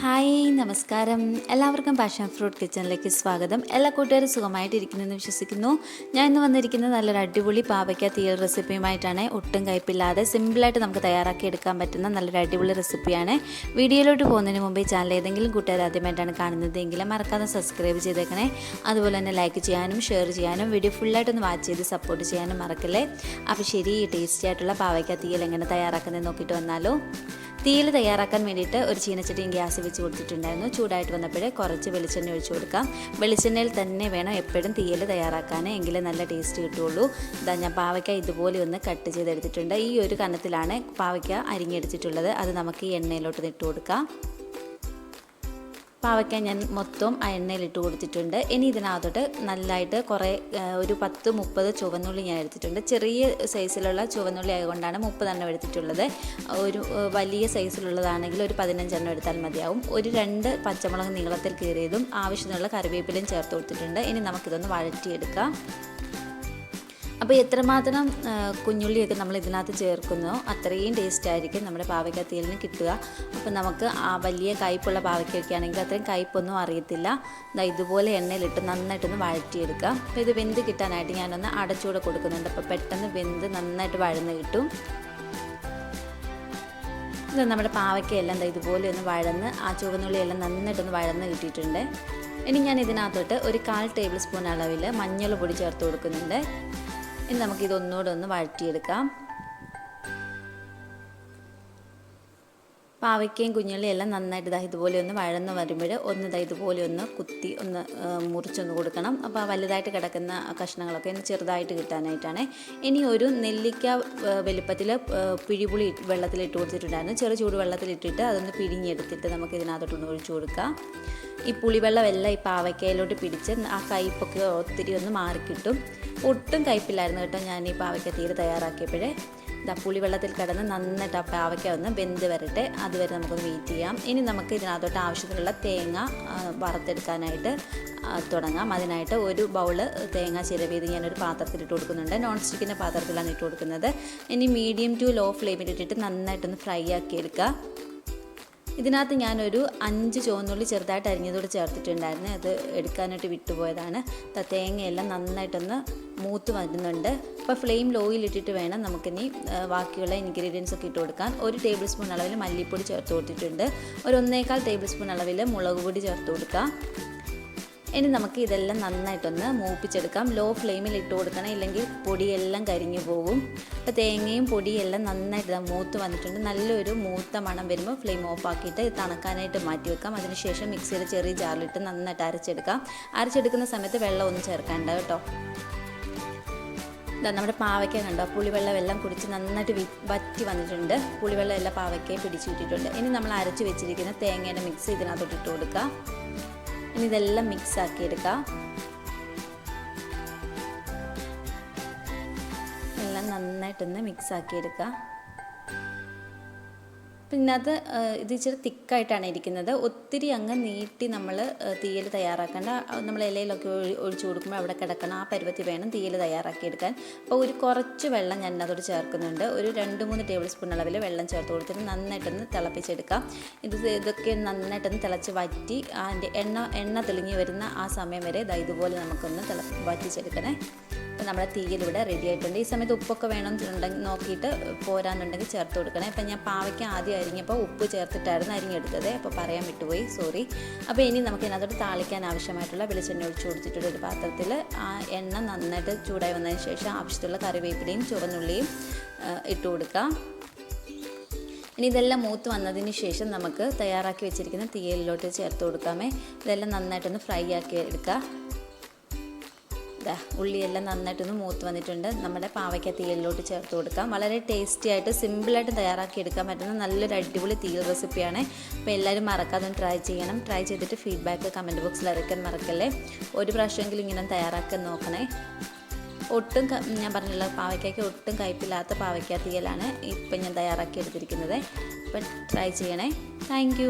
Hi നമസ്കാരം. എല്ലാവർക്കും passion fruit കിച്ചണിലേക്ക് സ്വാഗതം. എല്ലാ കൂട്ടുകാരും സുഖമായിട്ടിരിക്കുന്നെന്ന് വിശ്വസിക്കുന്നു. ഞാൻ ഇന്ന് വന്നിരിക്കുന്നത് നല്ലൊരു അടിപൊളി പാവയ്ക്ക തീയൽ റെസിപ്പിയുമായിട്ടാണ്. ഒട്ടും കയ്പില്ലാതെ സിമ്പിളായിട്ട് നമുക്ക് തയ്യാറാക്കി എടുക്കാൻ പറ്റുന്ന നല്ലൊരു അടിപൊളി റെസിപ്പിയാണ്. വീഡിയോയിലോട്ട് പോകുന്നതിന് മുമ്പ് ഈ ചാനൽ ഏതെങ്കിലും കൂട്ടുകാർ ആദ്യമായിട്ടാണ് കാണുന്നതെങ്കിൽ മറക്കാതെ സബ്സ്ക്രൈബ് ചെയ്തേക്കണേ. അതുപോലെ തന്നെ ലൈക്ക് ചെയ്യാനും ഷെയർ ചെയ്യാനും വീഡിയോ ഫുള്ളായിട്ടൊന്ന് വാച്ച് ചെയ്ത് സപ്പോർട്ട് ചെയ്യാനും മറക്കല്ലേ? അപ്പോൾ ശരി ടേസ്റ്റി ആയിട്ടുള്ള പാവയ്ക്ക തീയൽ എങ്ങനെ തയ്യാറാക്കുന്നത് നോക്കിയിട്ട് വന്നാലോ. തീയിൽ തയ്യാറാക്കാൻ വേണ്ടിയിട്ട് ഒരു ചീനച്ചട്ടിയും ഗ്യാസ് വെച്ച് കൊടുത്തിട്ടുണ്ടായിരുന്നു. ചൂടായിട്ട് വന്നപ്പോഴേ കുറച്ച് വെളിച്ചെണ്ണ ഒഴിച്ച് കൊടുക്കാം. വെളിച്ചെണ്ണയിൽ തന്നെ വേണം എപ്പോഴും തീയിൽ തയ്യാറാക്കാൻ. എങ്കിലേ നല്ല ടേസ്റ്റ് കിട്ടുള്ളൂ ഇതാ ഞാൻ പാവയ്ക്ക ഇതുപോലെ ഒന്ന് കട്ട് ചെയ്തെടുത്തിട്ടുണ്ട്. ഈ ഒരു കനത്തിലാണ് പാവയ്ക്ക അരിഞ്ഞെടുത്തിട്ടുള്ളത്. അത് നമുക്ക് ഈ എണ്ണയിലോട്ട് ഇട്ട് കൊടുക്കാം. പാവയ്ക്ക ഞാൻ മൊത്തം ആ എണ്ണയിൽ ഇട്ട് കൊടുത്തിട്ടുണ്ട്. ഇനി ഇതിനകത്തോട്ട് നല്ലതായിട്ട് കുറേ ഒരു പത്ത് മുപ്പത് ചുവന്നുള്ളി ഞാൻ എടുത്തിട്ടുണ്ട്. ചെറിയ സൈസിലുള്ള ചുവന്നുള്ളി ആയതുകൊണ്ടാണ് മുപ്പതെണ്ണം എടുത്തിട്ടുള്ളത്. ഒരു വലിയ സൈസിലുള്ളതാണെങ്കിൽ ഒരു പതിനഞ്ചെണ്ണം എടുത്താൽ മതിയാവും. ഒരു രണ്ട് പച്ചമുളക് നീളത്തിൽ കീറിയതും ആവശ്യത്തിനുള്ള കറിവേപ്പിലയും ചേർത്ത് കൊടുത്തിട്ടുണ്ട്. ഇനി നമുക്കിതൊന്ന് വഴറ്റിയെടുക്കാം. അപ്പോൾ എത്രമാത്രം കുഞ്ഞുള്ളിയൊക്കെ നമ്മൾ ഇതിനകത്ത് ചേർക്കുന്നോ അത്രയും ടേസ്റ്റ് ആയിരിക്കും നമ്മുടെ പാവയ്ക്കത്തിയിലിന് കിട്ടുക. അപ്പോൾ നമുക്ക് ആ വലിയ കയ്പുള്ള പാവയ്ക്കൊക്കെ ആണെങ്കിൽ അത്രയും കയ്പൊന്നും അറിയത്തില്ല. ഇതാ ഇതുപോലെ എണ്ണയിലിട്ട് നന്നായിട്ടൊന്ന് വഴറ്റിയെടുക്കാം അപ്പോൾ ഇത് വെന്ത് കിട്ടാനായിട്ട് ഞാനൊന്ന് അടച്ചുകൂടെ കൊടുക്കുന്നുണ്ട്. അപ്പോൾ പെട്ടെന്ന് വെന്ത് നന്നായിട്ട് വഴന്ന് കിട്ടും. ഇത് നമ്മുടെ പാവയ്ക്കയെല്ലാം ഇതുപോലെ ഒന്ന് വഴന്ന് ആ ചുവന്നുള്ളിയെല്ലാം നന്നായിട്ടൊന്ന് വഴന്ന് കിട്ടിയിട്ടുണ്ട്. ഇനി ഞാൻ ഇതിനകത്തോട്ട് ഒരു കാൽ ടേബിൾ സ്പൂൺ അളവിൽ മഞ്ഞൾ പൊടി ചേർത്ത് കൊടുക്കുന്നുണ്ട്. ഇനി നമുക്ക് ഇതൊന്നുകൂടെ ഒന്ന് വഴറ്റിയെടുക്കാം. പാവയ്ക്കയും കുഞ്ഞുള്ളിയും എല്ലാം നന്നായിട്ട് ഇതാ ഇതുപോലെ ഒന്ന് വഴന്ന് വരുമ്പോൾ ഒന്ന് ഇതാ ഇതുപോലെ ഒന്ന് കുത്തി ഒന്ന് മുറിച്ചൊന്ന് കൊടുക്കണം. അപ്പോൾ വലുതായിട്ട് കിടക്കുന്ന കഷ്ണങ്ങളൊക്കെ ഒന്ന് ചെറുതായിട്ട് കിട്ടാനായിട്ടാണ്. ഇനി ഒരു നെല്ലിക്ക വലുപ്പത്തിൽ പിഴിപുളി വെള്ളത്തിലിട്ട് കൊടുത്തിട്ടുണ്ടായിരുന്നു. ചെറു ചൂട് വെള്ളത്തിലിട്ടിട്ട് അതൊന്ന് പിഴിഞ്ഞെടുത്തിട്ട് നമുക്ക് ഇതിനകത്തോട്ടൊന്ന് ഒഴിച്ചു കൊടുക്കാം. ഈ പുളിവെള്ളം എല്ലാം ഈ പാവയ്ക്കയിലോട്ട് പിടിച്ച് ആ കയ്പൊക്കെ ഒത്തിരി ഒന്ന് മാറിക്കിട്ടും. ഒട്ടും കയ്പില്ലായിരുന്നു കേട്ടോ ഞാൻ ഈ പാവയ്ക്ക തീരെ തയ്യാറാക്കിയപ്പോഴേ. ഇതാ പുളിവെള്ളത്തിൽ കിടന്ന് നന്നായിട്ട് ആ പാവയ്ക്ക ഒന്ന് വെന്ത് വരട്ടെ. അതുവരെ നമുക്കൊന്ന് വെയിറ്റ് ചെയ്യാം. ഇനി നമുക്ക് ഇതിനകത്തോട്ട് ആവശ്യത്തിനുള്ള തേങ്ങ വറുത്തെടുക്കാനായിട്ട് തുടങ്ങാം. അതിനായിട്ട് ഒരു ബൗൾ തേങ്ങ ചിരവിയത് ഞാനൊരു പാത്രത്തിലിട്ട് കൊടുക്കുന്നുണ്ട്. നോൺ സ്റ്റിക്കിന്റെ പാത്രത്തിലാണ് ഇട്ട് കൊടുക്കുന്നത്. ഇനി മീഡിയം ടു ലോ ഫ്ലെയിമിൽ ഇട്ടിട്ട് നന്നായിട്ടൊന്ന് ഫ്രൈ ആക്കി എടുക്കുക ഇതിനകത്ത് ഞാനൊരു അഞ്ച് ചുവന്നുള്ളി ചെറുതായിട്ട് അരിഞ്ഞതോട് ചേർത്തിട്ടുണ്ടായിരുന്നു. അത് എടുക്കാനായിട്ട് വിട്ടുപോയതാണ്. തേങ്ങയെല്ലാം നന്നായിട്ടൊന്ന് മൂത്ത് വരുന്നുണ്ട്. അപ്പോൾ ഫ്ലെയിം ലോയിൽ ഇട്ടിട്ട് വേണം നമുക്കിനി ബാക്കിയുള്ള ഇൻഗ്രീഡിയൻസ് ഒക്കെ ഇട്ട് കൊടുക്കാൻ. ഒരു ടേബിൾ സ്പൂൺ അളവിൽ മല്ലിപ്പൊടി ചേർത്ത് കൊടുത്തിട്ടുണ്ട്. ഒരു ഒന്നേക്കാൾ ടേബിൾ സ്പൂൺ അളവിൽ മുളക് പൊടി ചേർത്ത് കൊടുക്കാം. ഇനി നമുക്ക് ഇതെല്ലാം നന്നായിട്ടൊന്ന് മൂപ്പിച്ചെടുക്കാം. ലോ ഫ്ലെയിമിൽ ഇട്ട് കൊടുക്കണം. ഇല്ലെങ്കിൽ പൊടിയെല്ലാം കരിഞ്ഞു പോകും. അപ്പോൾ തേങ്ങയും പൊടിയെല്ലാം നന്നായിട്ട് മൂത്ത് വന്നിട്ടുണ്ട്. നല്ലൊരു മൂത്ത മണം വരുമ്പോൾ ഫ്ലെയിം ഓഫ് ആക്കിയിട്ട് തണുക്കാനായിട്ട് മാറ്റി വെക്കാം. അതിനുശേഷം മിക്സിയിൽ ചെറിയ ജാറിലിട്ട് നന്നായിട്ട് അരച്ചെടുക്കാം. അരച്ചെടുക്കുന്ന സമയത്ത് വെള്ളം ഒന്നും ചേർക്കേണ്ട കേട്ടോ. ഇതാ നമ്മുടെ പാവയ്ക്ക കണ്ടോ? പുളിവെള്ളം എല്ലാം കുടിച്ച് നന്നായിട്ട് വറ്റി വന്നിട്ടുണ്ട്. പുളിവെള്ളം എല്ലാം പാവയ്ക്കയും പിടിച്ചു വിട്ടിട്ടുണ്ട് ഇനി നമ്മൾ അരച്ച് വെച്ചിരിക്കുന്ന തേങ്ങയുടെ മിക്സ് ഇതിനകത്തോട്ട് ഇട്ട് കൊടുക്കുക ഇതെല്ലാം മിക്സ് ആക്കി എടുക്കുക എല്ലാം നന്നായിട്ടൊന്ന് മിക്സ് ആക്കി പിന്നെ അത് ഇത് ഇച്ചിരി തിക്കായിട്ടാണ് ഇരിക്കുന്നത്. ഒത്തിരി അങ്ങ് നീട്ടി നമ്മൾ തീയൽ തയ്യാറാക്കേണ്ട നമ്മൾ ഇലയിലൊക്കെ ഒഴിച്ചു കൊടുക്കുമ്പോൾ അവിടെ കിടക്കണം ആ പരുവത്തിൽ വേണം തീയൽ തയ്യാറാക്കിയെടുക്കാൻ അപ്പോൾ ഒരു കുറച്ച് വെള്ളം ഞാൻ അതോട് ചേർക്കുന്നുണ്ട്. ഒരു രണ്ട് മൂന്ന് ടേബിൾ സ്പൂൺ അളവിൽ വെള്ളം ചേർത്ത് കൊടുത്തിട്ട് നന്നായിട്ടൊന്ന് തിളപ്പിച്ചെടുക്കാം. ഇത് ഇതൊക്കെ നന്നായിട്ടൊന്ന് തിളച്ച് വറ്റി അതിന്റെ എണ്ണ എണ്ണ തെളിഞ്ഞ് വരുന്ന ആ സമയം വരെ ഇതാ ഇതുപോലെ നമുക്കൊന്ന് തിള വറ്റിച്ചെടുക്കണേ. നമ്മുടെ തീയിലൂടെ റെഡി ആയിട്ടുണ്ട്. ഈ സമയത്ത് ഉപ്പൊക്കെ വേണമെന്നുണ്ടെങ്കിൽ നോക്കിയിട്ട് പോരാന്നുണ്ടെങ്കിൽ ചേർത്ത് കൊടുക്കണം. അപ്പം ഞാൻ പാവയ്ക്ക് ആദ്യം അരിഞ്ഞപ്പോൾ ഉപ്പ് ചേർത്തിട്ടായിരുന്നു അരിഞ്ഞെടുത്തത്. അപ്പോൾ പറയാൻ വിട്ടുപോയി. സോറി അപ്പോൾ ഇനി നമുക്ക് ഇതിനകത്തോട്ട് താളിക്കാൻ ആവശ്യമായിട്ടുള്ള വെളിച്ചെണ്ണ ഒഴിച്ച് കൊടുത്തിട്ടുള്ള ഒരു പാത്രത്തിൽ ആ എണ്ണ നന്നായിട്ട് ചൂടായി വന്നതിന് ശേഷം ആവശ്യത്തിലുള്ള കറിവേപ്പിലയും ചുവന്നുള്ളിയും ഇട്ട് കൊടുക്കാം. ഇനി ഇതെല്ലാം മൂത്ത് വന്നതിന് ശേഷം നമുക്ക് തയ്യാറാക്കി വെച്ചിരിക്കുന്ന തീയലിലോട്ട് ചേർത്ത് കൊടുക്കാമേ. ഇതെല്ലാം നന്നായിട്ടൊന്ന് ഫ്രൈ ആക്കി എടുക്കുക ഇതാ ഉള്ളിയെല്ലാം നന്നായിട്ടൊന്ന് മൂത്ത് വന്നിട്ടുണ്ട്. നമ്മുടെ പാവയ്ക്ക തീയലിലോട്ട് ചേർത്ത് കൊടുക്കാം. വളരെ ടേസ്റ്റി ആയിട്ട് സിമ്പിളായിട്ട് തയ്യാറാക്കി എടുക്കാൻ പറ്റുന്ന നല്ലൊരു അടിപൊളി തീയൽ റെസിപ്പിയാണ് അപ്പോൾ എല്ലാവരും മറക്കാതെ ട്രൈ ചെയ്യണം. ട്രൈ ചെയ്തിട്ട് ഫീഡ്ബാക്ക് കമന്റ് ബോക്സിൽ അറിയിക്കാൻ മറക്കല്ലേ? ഒരു പ്രാവശ്യമെങ്കിലും ഇങ്ങനെ തയ്യാറാക്കാൻ നോക്കണേ. ഒട്ടും ഞാൻ പറഞ്ഞില്ല പാവയ്ക്കയ്ക്ക് ഒട്ടും കയ്പില്ലാത്ത പാവയ്ക്ക തീയലാണ് ഇപ്പം ഞാൻ തയ്യാറാക്കി എടുത്തിരിക്കുന്നത് അപ്പം ട്രൈ ചെയ്യണേ. താങ്ക്